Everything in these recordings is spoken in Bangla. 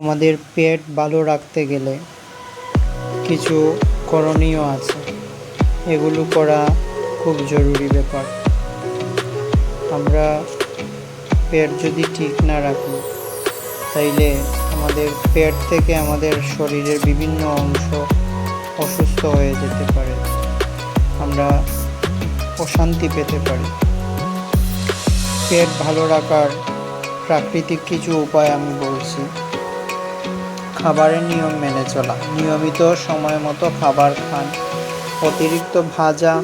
আমাদের পেট ভালো রাখতে গেলে কিছু করণীয় আছে। এগুলো করা খুব জরুরি ব্যাপার। আমরা পেট যদি ঠিক না রাখি, তাইলে আমাদের পেট থেকে আমাদের শরীরের বিভিন্ন অংশ অসুস্থ হয়ে যেতে পারে। আমরা অশান্তি পেতে পারি। পেট ভালো রাখার প্রাকৃতিক কিছু উপায় আমি বলছি। খাবারের নিয়ম মেনে চলা। নিয়মিত সময় মতো খাবার খান। অতিরিক্ত ভাজা,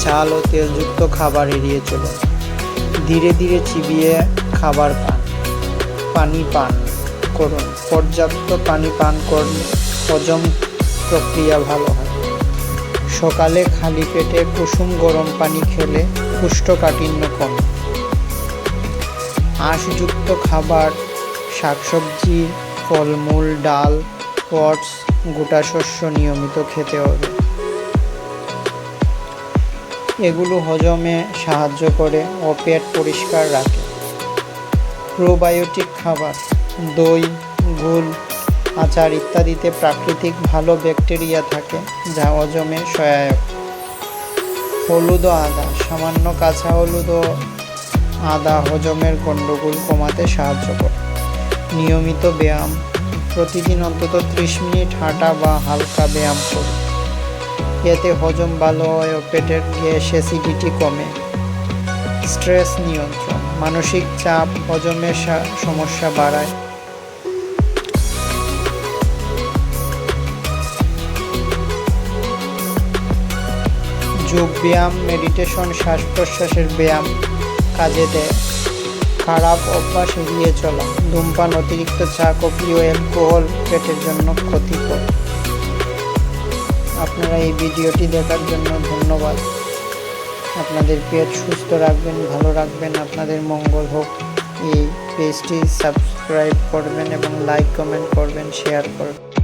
ঝাল ও তেলযুক্ত খাবার এড়িয়ে চলুন। ধীরে ধীরে চিবিয়ে খাবার পান। পানি পান করুন। পর্যাপ্ত পানি পান করলে হজম প্রক্রিয়া ভালো হয়। সকালে খালি পেটে কুসুম গরম পানি খেলে কুষ্ঠকাঠিন্য কমে। আঁশযুক্ত খাবার, শাকসবজি ফলমূল, ডাল ওটস গোটা শস্য নিয়মিত খেতে হবে। এগুলো হজমে সাহায্য করে, ও পেট পরিষ্কার রাখে। প্রোবায়োটিক খাবার, দই গুল আচার ইত্যাদিতে প্রাকৃতিক ভালো ব্যাকটেরিয়া থাকে, যা হজমে সহায়ক। হলুদ ও আদা, সামান্য কাঁচা হলুদ ও আদা হজমের গণ্ডগোল কমাতে সাহায্য করে। নিয়মিত ব্যায়াম। প্রতিদিন অন্তত ত্রিশ মিনিট হাঁটা বা হালকা ব্যায়াম করুন। এতে হজম ভালো হয় ও পেটের গ্যাস অ্যাসিডিটি কমে। স্ট্রেস নিয়ন্ত্রণ, মানসিক চাপ, হজমের সমস্যা বাড়ায়। যোগ ব্যায়াম, মেডিটেশন, শ্বাস প্রশ্বাসের ব্যায়াম কাজে দেয়। খারাপ অভ্যাস এড়িয়ে চলা। ধূমপান, অতিরিক্ত চা, কফি ও অ্যালকোহল পেটের জন্য ক্ষতিকর। আপনারা এই ভিডিওটি দেখার জন্য ধন্যবাদ। আপনাদের পেট সুস্থ রাখবেন, ভালো রাখবেন। আপনাদের মঙ্গল হোক। এই পেজটি সাবস্ক্রাইব করবেন এবং লাইক, কমেন্ট করবেন, শেয়ার করবেন।